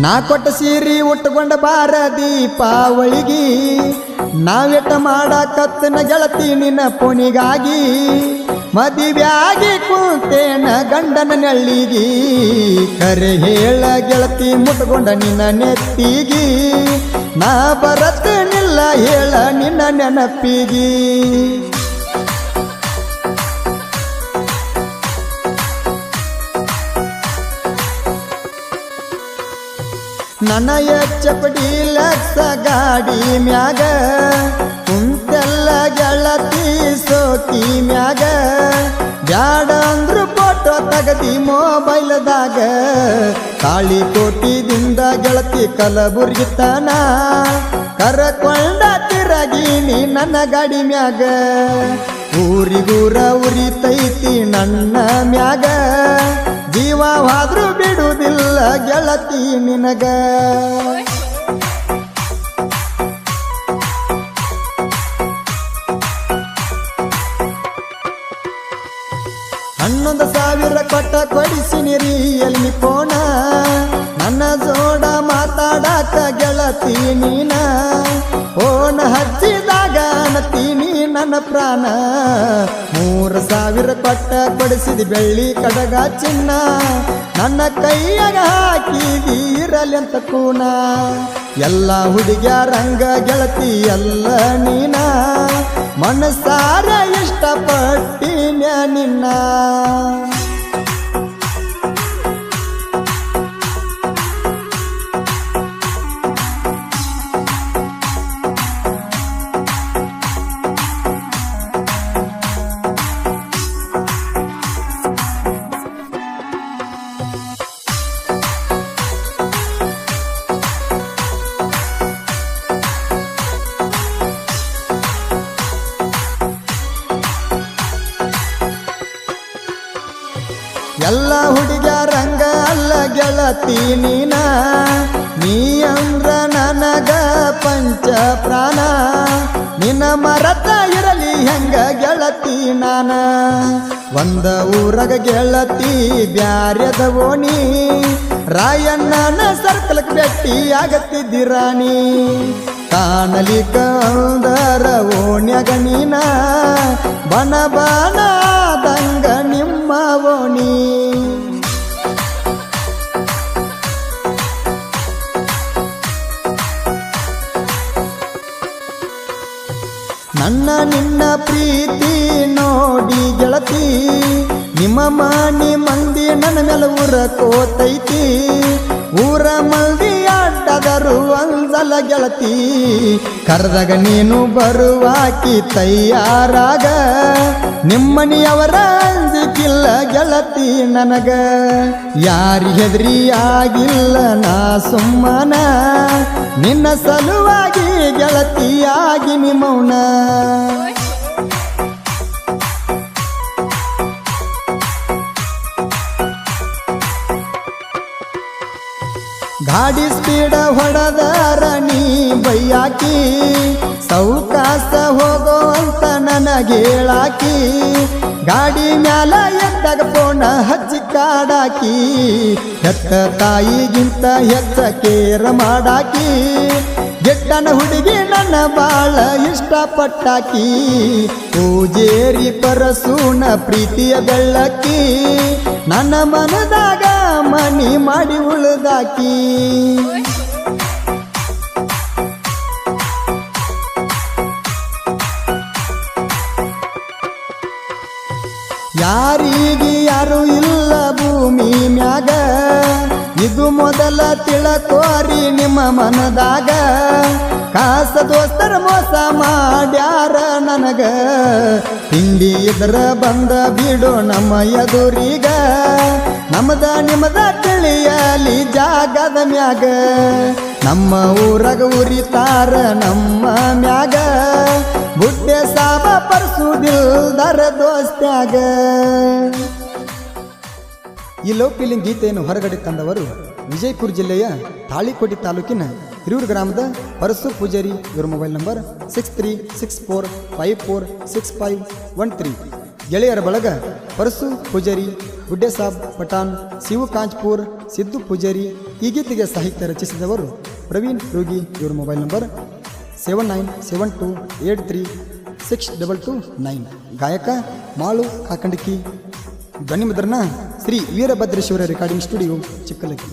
ನಾ ಕೊಟ್ಟ ಸೀರಿ ಉಟ್ಕೊಂಡ ಬಾರ ದೀಪಾವಳಿಗಿ. ನಾವೆಟ ಮಾಡಕತ್ತನ ಗೆಳತಿ ನಿನ್ನ ಪುಣಿಗಾಗಿ. ಮದುವೆಯಾಗಿ ಕುಂತೇನ ಗಂಡನ ನಳ್ಳಿಗಿ. ಕರೆ ಹೇಳ ಗೆಳತಿ ಮುಟ್ಕೊಂಡ ನಿನ್ನ ನೆತ್ತಿಗಿ. ನಾ ಬರತ್ತೇನಿಲ್ಲ ಹೇಳ ನಿನ್ನ ನೆನಪಿಗಿ. ನನ್ನ ಚಪಡಿ ಲಕ್ಷ ಗಾಡಿ ಮ್ಯಾಗ ಕುಂತೆಲ್ಲ ಗೆಳತಿ ಸೋಕಿ ಮ್ಯಾಗ. ಬ್ಯಾಡ ಅಂದ್ರು ಫೋಟೋ ತಗದಿ ಮೊಬೈಲ್ದಾಗ, ತಾಳಿ ಕೋಟಿದಿಂದ ಗೆಳತಿ ಕಲಬುರ್ಗಿತನ. ಕರಕೊಂಡ ತಿರಗಿನಿ ನನ್ನ ಗಾಡಿ ಮ್ಯಾಗ, ಊರಿಗೂರ ಉರಿತೈತಿ ನನ್ನ ಮ್ಯಾಗ. ಗೆಳತಿ ನಿನಗ. ಹನ್ನೊಂದು ಸಾವಿರ ಕೊಟ್ಟ ಕೊಡಿಸಿನಿ ಎಲ್ಲಿ ಪೋಣ ನನ್ನ ಜೋಡ ಮಾತಾಡಾಕ ಗೆಳತಿ ನೀನ. ಪ್ರಾಣ. ಮೂರು ಸಾವಿರ ಕೊಟ್ಟ ಕೊಡಿಸಿದ ಬೆಳ್ಳಿ ಕಡಗ ಚಿನ್ನ. ನನ್ನ ಕೈಯಾಗ ಹಾಕಿದಿ ಇರಲಿ ಅಂತ ಕೂನ. ಎಲ್ಲ ಹುಡುಗ್ಯಾರಂಗ ಗೆಳತಿ ಎಲ್ಲ ನೀನ. ಮನಸಾರ ಇಷ್ಟಪಟ್ಟಿನ ನಿನ್ನ. ಎಲ್ಲ ರಂಗ ಅಲ್ಲ ಗೆಳತಿ ನೀನ. ನೀ ಅಂದ್ರ ನನಗ ಪಂಚ ಪ್ರಾಣ. ನಿನ್ನ ಮರತ ಇರಲಿ ಹೆಂಗ ಗೆಳತಿ ನಾನ. ಒಂದ ಊರಗ ಗೆಳತಿ ಬ್ಯಾರ್ಯದ ಓಣಿ ರಾಯಣ್ಣನ ಸರ್ಕಲ್ ಬೆಟ್ಟಿ ಆಗತ್ತಿದ್ದಿರಾಣಿ ಕಾಣಲಿ ಕಂದರ ಓಣ್ಯಗ ನೀನ. ಬನ ಬನ ದಂಗ ನಿಮ್ಮ ನನ್ನ ನಿನ್ನ ಪ್ರೀತಿ ನೋಡಿ ಗೆಳತಿ ನಿಮ್ಮ ಮಾನಿ ಮಂದಿ ನನ್ನ ಮೇಲೆ ಊರ ಕೋತೈತಿ. ಊರ ಅಡ್ಡದರು ಅಂದಲ ಗೆಳತಿ, ಕರೆದಾಗ ನೀನು ಬರುವಾಕಿ ತಯಾರಾಗ. ನಿಮ್ಮನಿಯವರ ಅಂಜಿಕಿಲ್ಲ ಗೆಳತಿ ನನಗ. ಯಾರಿ ಹೆದರಿ ಆಗಿಲ್ಲ ನಾ ಸುಮ್ಮನ. ನಿನ್ನ ಸಲುವಾಗಿ ಗೆಳತಿಯಾಗಿ ಮೌನ ಗಾಡಿ ಸ್ಪೀಡ ಹೊಡೆದಾರ ನೀ ಬೈಯಾಕಿ, ಸೌಕಾಸ ಹೋಗೋ ಅಂತ ನನಗೆ ಹೇಳಾಕಿ, ಗಾಡಿ ಮ್ಯಾಲ ಎದ್ದಾಗ ಪೋಣ ಹಚ್ಚಿ ಕಾಡಾಕಿ, ಹೆತ್ತ ತಾಯಿಗಿಂತ ಹೆಚ್ಚ ಕೇರ ಮಾಡಾಕಿ ಗೆಟ್ಟನ ಹುಡುಗಿ ನನ್ನ ಬಾಳ ಇಷ್ಟಪಟ್ಟಾಕಿ. ಪೂಜೇರಿ ಪರಸೂನ ಪ್ರೀತಿಯ ಬೆಳ್ಳಕ್ಕಿ. ನನ್ನ ಮನದಾಗ ಮನಿ ಮಾಡಿ ಉಳಿದಾಕಿ. ಯಾರಿಗೆ ಯಾರು ಇಲ್ಲ ಭೂಮಿ ಮ್ಯಾಗ. ಇದು ಮೊದಲ ತಿಳಕೋರಿ ನಿಮ್ಮ ಮನದಾಗ. ಕಾಸ ದೋಸ್ತರ ಮೋಸ ಮಾಡ್ಯಾರ ನನಗ. ತಿಂಡಿ ಇದ್ರ ಬಂದ ಬಿಡು ನಮ್ಮ ಎದುರೀಗ. ನಮ್ದ ನಿಮ್ದ ತಿಳಿಯಲಿ ಜಾಗದ ಮ್ಯಾಗ. ನಮ್ಮ ಊರಾಗ ಉರಿತಾರ ನಮ್ಮ ಮ್ಯಾಗ. ಬುಡ್ಡೆ ಸಾಬ ಪರ್ಸುದಿಲ್ದರ ದೋಸ್ತ್ಯಾಗ. ಈ ಲವ್ ಫೀಲಿಂಗ್ ಗೀತೆಯನ್ನು ಹೊರಗಡೆ ತಂದವರು ವಿಜಯಪುರ ಜಿಲ್ಲೆಯ ತಾಳಿಕೋಟೆ ತಾಲೂಕಿನ ಹಿರೂರು ಗ್ರಾಮದ ಪರಸು ಪೂಜಾರಿ. ಇವರ mobile number six three six four five four six five one three ಗೆಳೆಯರ ಬಳಗ ಪರಸು ಪೂಜಾರಿ, ಗುಡ್ಡೆಸಾಬ್ ಪಠಾಣ್ ಶಿವು ಕಾಂಚ್ಪುರ್, ಸಿದ್ದು ಪೂಜಾರಿ ಈ ಗೀತೆಗೆ ಸಾಹಿತ್ಯ ರಚಿಸಿದವರು ಪ್ರವೀಣ್ ರೋಗಿ. ಇವರ mobile number seven nine seven two eight three six double two nine ಗಾಯಕ ಮಾಳು ಕಾಕಂಡಕಿ. ಧ್ವನಿ ಮುದ್ರಣ Shri Veerabhadreshwara recording studio Chikkalakki